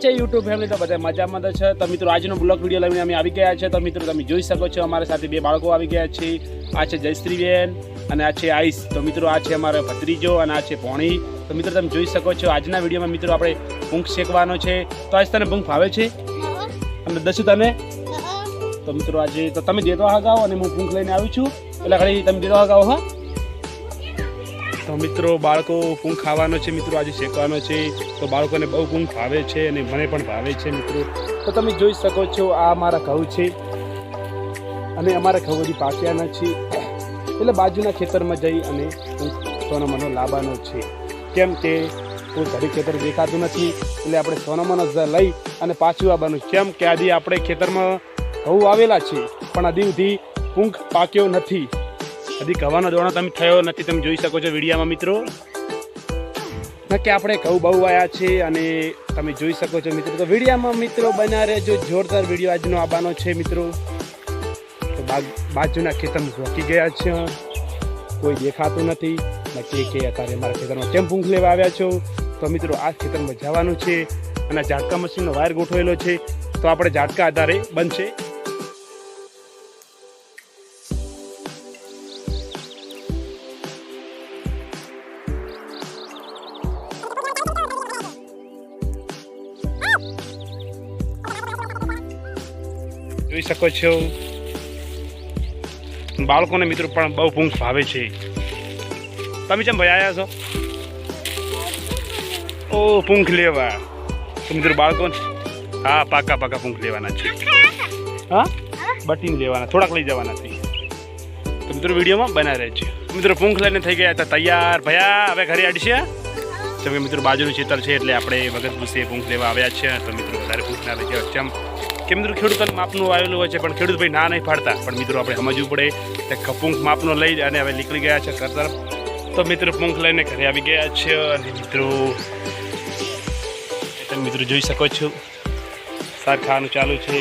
છે YouTube family તો બધા મજામાં તો છે. તો મિત્રો આજનો બ્લોગ વીડિયો લઈને અમે આવી ગયા છે. તો મિત્રો તમે જોઈ શકો છો અમારા સાથે બે બાળકો આવી ગયા છે. આ છે જયશ્રીબેન અને આ છે આઈસ તો મિત્રો આ છે અમારો ભત્રીજો અને આ છે પોણી. તો મિત્રો તમે જોઈ શકો છો આજના વિડીયોમાં મિત્રો આપણે ભૂંખ શેકવાનો છે. તો આજ તને ભૂંખ ફાવે છે? અને દસુ તને? તો મિત્રો આજે તો તમે દેતો હગાવો અને હું ભૂંખ લઈને આવી છું. એટલે ખાલી તમે દેતો હગાવો હા? તો મિત્રો, બાળકો ભૂંખ ખાવાનો છે, મિત્રો, આજે શેકવાનો છે. તો બાળકોને બહુ ભૂંખ ભાવે છે અને મને પણ ભાવે છે, મિત્રો. તો તમે જોઈ શકો છો, આ અમારા ઘઉં છે. અને અમારા ઘઉં બધી પાક્યા નથી એટલે બાજુના ખેતરમાં જઈ અને સોનો મનો લાવવાનો છે. કેમ કે કોઈ ઘડી ખેતર દેખાતું નથી, એટલે આપણે સોનો મનો લઈ અને પાછું આવવાનું. કેમ કે આજે આપણે ખેતરમાં ઘઉં આવેલા છે, પણ હજી સુધી ભૂંખ પાક્યો નથી. હજી ઘવાનો દોણો તમે થયો નથી, તમે જોઈ શકો છો વિડીયામાં મિત્રો. નક્કી આપણે ઘઉં બહુ આવ્યા છે અને તમે જોઈ શકો છો મિત્રો. તો વિડીયામાં મિત્રો બન્યા રહેજો જોરદાર વીડિયો આજનો આવવાનો છે મિત્રો. તો બાજુના ખેતર રોકી ગયા છે. કોઈ દેખાતું નથી. નક્કી કે અત્યારે મારા ખેતરમાં કેમ ભૂંખ લેવા આવ્યા છો? તો મિત્રો આ ખેતરમાં જવાનું છે અને ઝાટકા મશીનનો વાયર ગોઠવેલો છે. તો આપણે ઝાટકા આધારે બનશે. જોઈ શકો છો. બાળકોને મિત્રો પણ બહુ ભૂંખ ભાવે છે. તમે કેમ આવ્યા છો? ઓ, ભૂંખ લેવા. તો મિત્રો બાળકો, હા, પાકા પાકા ભૂંખ લેવાના છે. હા? બટીને લેવાના, થોડાક લઈ જવાના છે. તો મિત્રો વિડીયોમાં બના રહે છે. મિત્રો ભૂંખ લઈને થઈ ગયા હતા, તૈયાર. ભયા, હવે ઘરે અડશે? જેમ કે મિત્રો બાજુનું ખેતર છે એટલે આપણે વગર ભૂસે ભૂંખ લેવા આવ્યા છે તો મિત્રો વધારે ભૂખ ના લઈ કેમ કે મિત્રો ખેડૂતોને માપનું આવેલું હોય છે પણ ખેડૂત ભાઈ ના નહીં પાડતા. પણ મિત્રો આપણે સમજવું પડે કે કપૂંખ માપનો લઈ અને હવે નીકળી ગયા છે ઘર તરફ. તો મિત્રો પૂંખ લઈને ઘરે આવી ગયા છે અને મિત્રો તમે મિત્રો જોઈ શકો છો. ખાવાનું ચાલુ છે.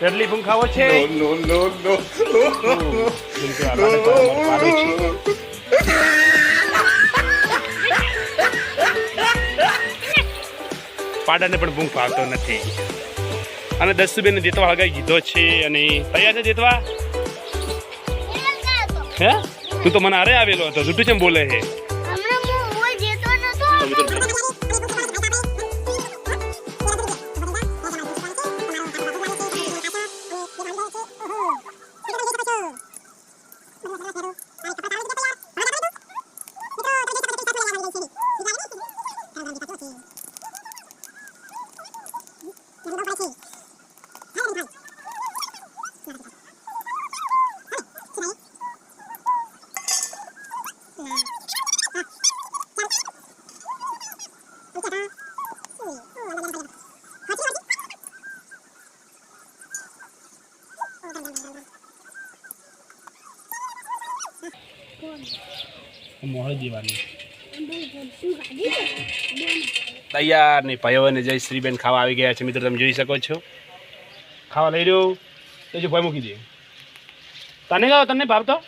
કેટલી પૂંખ ખાવો છે? No, પાડાને પણ ભૂંખ ફાવતો નથી અને દસુબેન જીતવા હગાઈ દીધો છે અને તૈયાર છે જીતવા હે તું તો મને અરે આવેલો હતો જૂઠું કેમ બોલે છે તો મિત્રો તૈયાર નહીં ભાઈઓ અને જય શ્રીબેન ખાવા આવી ગયા છે. મિત્રો, તમે જોઈ શકો છો. ખાવા લઈ રહ્યો. તો જો ભાઈ મૂકી દે. તને ગાવ તને ભાવતો?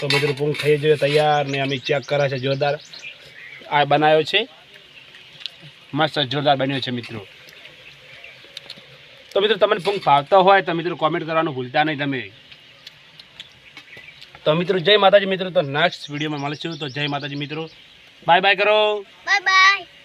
તો મિત્રો, પૂંગ થઈ જોઈએ તૈયાર ને અમે ચેક કરે છે જોરદાર. આ બનાવ્યો છે. મસ્ત જોરદાર બન્યો છે, મિત્રો. તો મિત્રો, તમને પૂંગ ફાવતો હોય તો મિત્રો કોમેન્ટ કરવાનું ભૂલતા નહીં તમે. તો મિત્રો, જય માતાજી મિત્રો. તો નેક્સ્ટ વિડીયોમાં મળીશું. તો જય માતાજી મિત્રો. બાય બાય કરો. Bye bye